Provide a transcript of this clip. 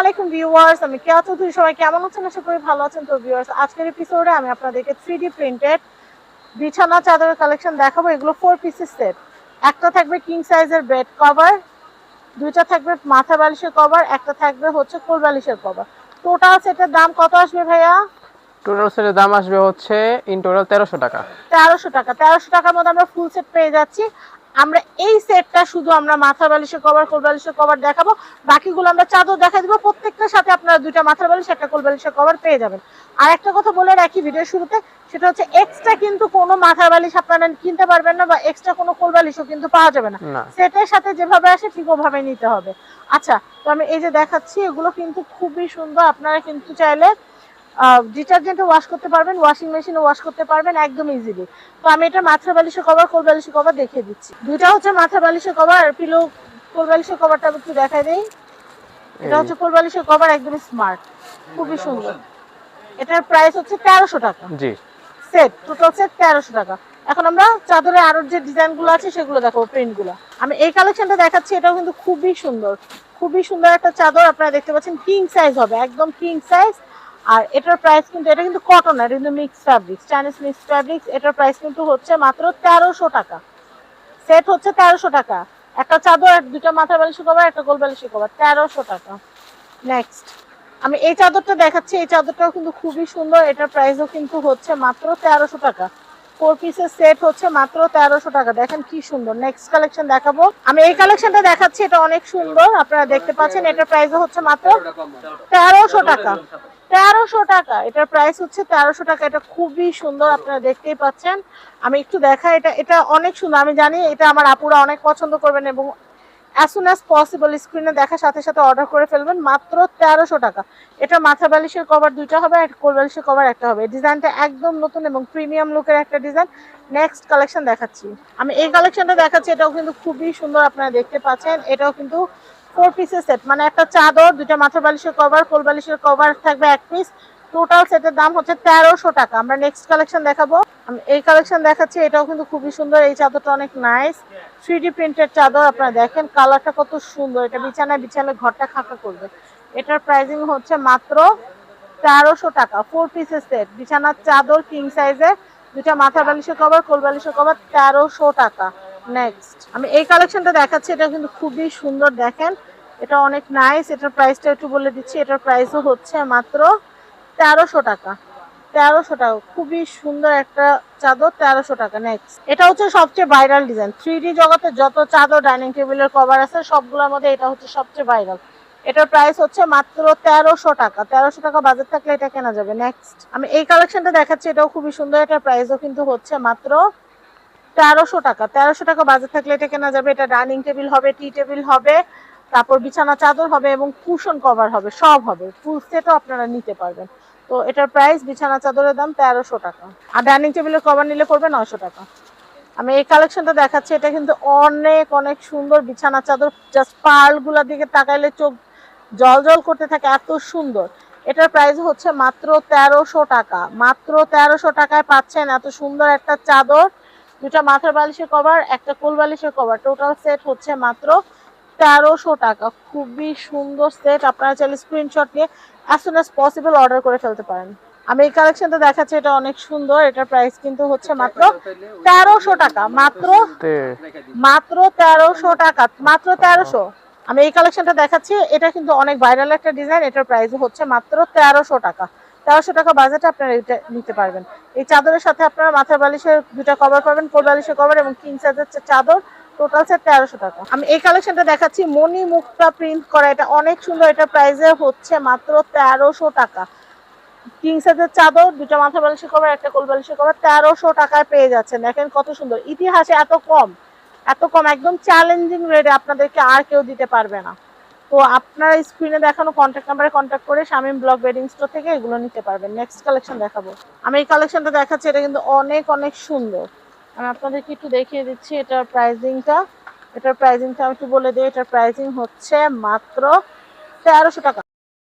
আলাইকুম ভিউয়ার্স আমি কেয়া চৌধুরী। সবাই কেমন আছেন? আশা করি ভালো আছেন। তো ভিউয়ার্স আজকের এপিসোডে আমি আপনাদেরকে থ্রি ডি প্রিন্টেড বিছানা চাদরের কালেকশন দেখাবো। এগুলো ফোর পিসের সেট একটা থাকবে কিং সাইজের বেড কভার দুইটা থাকবে মাথা বালিশের কভার একটা থাকবে হচ্ছে কোল বালিশের কভার টোটাল সেটের দাম কত আসবে ভাইয়া? টোটাল সেটের দাম আসবে হচ্ছে ইন টোটাল তেরোশো টাকা। তেরোশো টাকা। তেরোশো টাকার মধ্যে আমরা ফুল সেট পেয়ে যাচ্ছি। আমরা এই সেটটা শুধু আমরা মাথা বালিশের কভার কোল বালিশের কভার দেখাবো। বাকিগুলো আমরা চাদর দেখা দিব। প্রত্যেকটার সাথে আপনারা দুইটা মাথা বালিশ একটা কোল বালিশের কভার পেয়ে যাবেন। আর একটা কথা বলে রাখি ভিডিও শুরুতে সেটা হচ্ছে এক্সট্রা কিন্তু কোনো মাথা বালিশ আপনারা কিনতে পারবেন না বা এক্সট্রা কোনো কোল বালিশও কিন্তু পাওয়া যাবে না। না। সেটের সাথে যেভাবে আসে ঠিক ওভাবে নিতে হবে। আচ্ছা তো আমি এই যে দেখাচ্ছি এগুলো কিন্তু খুবই সুন্দর। আপনারা কিন্তু চাইলে ডিটারজেন্টে ওয়াশ করতে পারবেন ওয়াশিং মেশিনে ওয়াশ করতে পারবেন একদম ইজিলি তো আমি এটা মাথা বালিশের কভার কোল বালিশের কভার দেখিয়ে দিচ্ছি। দুইটা হচ্ছে মাথা বালিশের কভার আর পিলো কোল বালিশের কভারটা একটু দেখাই দেই। এটা হচ্ছে কোল বালিশের কভার একদম স্মার্ট খুবই সুন্দর। এটার প্রাইস হচ্ছে তেরোশো টাকা। জি। সেট টোটাল সেট তেরোশো টাকা। এখন আমরা চাদরে আরও যে ডিজাইনগুলো আছে সেগুলো দেখো প্রিন্টগুলো। আমি এই কালেকশনটা দেখাচ্ছি এটাও কিন্তু খুবই সুন্দর। খুবই সুন্দর একটা চাদর আপনারা দেখতে পাচ্ছেন কিং সাইজ হবে একদম কিং সাইজ আর এটার প্রাইস কিন্তু, এটা কিন্তু কটন এটা কিন্তু mix fabrics Chinese mix fabrics এটার প্রাইস কিন্তু হচ্ছে মাত্র তেরোশো টাকা। সেট হচ্ছে তেরোশো টাকা। একটা চাদর আর দুটা মাথা বালিশ কভার একটা গোল বালিশ কভার তেরোশো টাকা। নেক্সট আমি এই চাদরটা দেখাচ্ছি, এই চাদরটাও কিন্তু খুবই সুন্দর, এটার প্রাইসও কিন্তু হচ্ছে মাত্র তেরোশো টাকা। ফোর পিসের সেট হচ্ছে মাত্র তেরোশো টাকা। দেখেন কি সুন্দর। নেক্সট কালেকশন দেখাবো। আমি এই কালেকশনটা দেখাচ্ছি, এটা অনেক সুন্দর, আপনারা দেখতে পাচ্ছেন, এটার প্রাইসও হচ্ছে মাত্র তেরোশো টাকা। তেরোশো টাকা। এটার প্রাইস হচ্ছে তেরোশো টাকা। এটা খুবই সুন্দর আপনারা দেখতেই পাচ্ছেন। আমি একটু দেখা এটা এটা অনেক সুন্দর। আমি জানি এটা আমার আপুরা অনেক পছন্দ করবেন এবং সুন অ্যাজ পসিবল দেখার সাথে সাথে অর্ডার করে ফেলবেন। মাত্র তেরোশো টাকা। এটা মাথা কভার দুইটা হবে আর কোল কভার একটা হবে। ডিজাইনটা একদম নতুন এবং প্রিমিয়াম লুকের একটা ডিজাইন নেক্সট কালেকশন দেখাচ্ছি। আমি এই কালেকশনটা দেখাচ্ছি। এটাও কিন্তু খুবই সুন্দর আপনারা দেখতে পাচ্ছেন। এটাও কিন্তু ফোর পিসের সেট মানে একটা চাদর, দুইটা মাথা বালিশের কভার কোল বালিশের কভার থাকবে এক পিস টোটাল সেটের দাম হচ্ছে তেরোশো টাকা। আমরা নেক্সট কালেকশন দেখাবো। এই কালেকশন দেখাচ্ছি, এটাও কিন্তু খুবই সুন্দর। এই চাদরটা অনেক নাইস থ্রি ডি প্রিন্টেড চাদর আপনারা দেখেন কালারটা কত সুন্দর। এটা বিছানায় বিছানায় ঘরটা খাঁকা করবে। এটার প্রাইসিং হচ্ছে মাত্র তেরোশো টাকা। ফোর পিসের সেট বিছানার চাদর কিং সাইজের দুটা মাথা বালিশের কভার কোল বালিশের কভার তেরোশো টাকা। নেক্সট আমি এই কালেকশনটা দেখাচ্ছি, এটা কিন্তু খুবই সুন্দর দেখেন। এটা অনেক নাইস এটার প্রাইসটা একটু বলে দিচ্ছি, এটার প্রাইসও হচ্ছে মাত্র তেরোশো টাকা। তেরোশো টাকা, খুবই সুন্দর একটা চাদর, তেরোশো টাকা নেক্সট এটা হচ্ছে সবচেয়ে ভাইরাল ডিজাইন থ্রি জগতে যত চাদর ডাইনিং টেবিলের কভার আছে, সবগুলোর মধ্যে এটা হচ্ছে সবচেয়ে ভাইরাল এটার প্রাইস হচ্ছে মাত্র তেরোশো টাকা। তেরোশো টাকা বাজেট থাকলে এটা কেনা যাবে। নেক্সট আমি এই কালেকশনটা দেখাচ্ছি, এটাও খুবই সুন্দর, এটার প্রাইসও কিন্তু হচ্ছে মাত্র তেরোশো টাকা। তেরোশো টাকা বাজেট থাকলে এটা কেনা যাবে। এটা ডাইনিং টেবিল হবে টি টেবিল হবে, তারপর বিছানা চাদর হবে এবং কুশন কভার হবে, সব হবে। ফুল সেটও আপনারা নিতে পারবেন। তো এটার প্রাইস বিছানা চাদরের দাম তেরোশো টাকা। আর ডাইনিং টেবিলের কভার নিলে পড়বে নয়শো টাকা। আমি এই কালেকশনটা দেখাচ্ছি। এটা কিন্তু অনেক অনেক সুন্দর বিছানা চাদর। জাস্ট পার্লগুলোর দিকে তাকাইলে চোখ জল জল করতে থাকে, এত সুন্দর। এটার প্রাইস হচ্ছে মাত্র তেরোশো টাকা। মাত্র তেরোশো টাকায় পাচ্ছেন এত সুন্দর একটা চাদর। দুটা মাথার বালিশের কভার একটা কোল বালিশের কভার টোটাল সেট হচ্ছে মাত্র তেরোশো টাকা। খুবই সুন্দর সেট আপনারা চাইলে স্ক্রিনশট নিয়ে as soon as possible order করে ফেলতে পারেন। আমি এই কালেকশনটা দেখাচ্ছি এটা অনেক সুন্দর। এটার প্রাইস কিন্তু হচ্ছে মাত্র তেরোশো টাকা। মাত্র মাত্র তেরোশো টাকা। মাত্র তেরোশো। আমি এই কালেকশনটা দেখাচ্ছি। এটা কিন্তু অনেক ভাইরাল একটা ডিজাইন এটার প্রাইস হচ্ছে মাত্র তেরোশো টাকা। তেরোশো টাকা বাজেটে আপনারা এটা নিতে পারবেন। এই চাদরের সাথে আপনারা মাথার বালিশের দুটা কভার পাবেন কোল বালিশের কভার এবং কিং সাইজের চাদর টোটাল সেট তেরোশো টাকা। আমি এই কালেকশনটা দেখাচ্ছি, মণি মুক্তা প্রিন্ট করা। এটা অনেক সুন্দর, এটা প্রাইসে হচ্ছে মাত্র তেরোশো টাকা। কিং সাইজের চাদর দুটা মাথা বালিশের কভার একটা কোল বালিশের কভার তেরোশো টাকায় পেয়ে যাচ্ছেন। দেখেন কত সুন্দর। ইতিহাসে এত কম এত কম, একদম চ্যালেঞ্জিং রেটে আপনাদেরকে আর কেউ দিতে পারবে না। তো আপনারা স্ক্রিনে দেখানো কন্ট্যাক্ট নাম্বারে কন্ট্যাক্ট করে শামিম ব্লক বেডিং স্টোর থেকে এগুলো নিতে পারবেন। নেক্সট কালেকশন দেখাবো। আমি এই কালেকশনটা দেখাচ্ছি, এটা কিন্তু অনেক অনেক সুন্দর। আমি আপনাদেরকে একটু দেখিয়ে দিচ্ছি এটার প্রাইজিংটা এটার প্রাইজিংটা আমি একটু বলে দিই, এটার প্রাইজিং হচ্ছে মাত্র তেরোশো টাকা।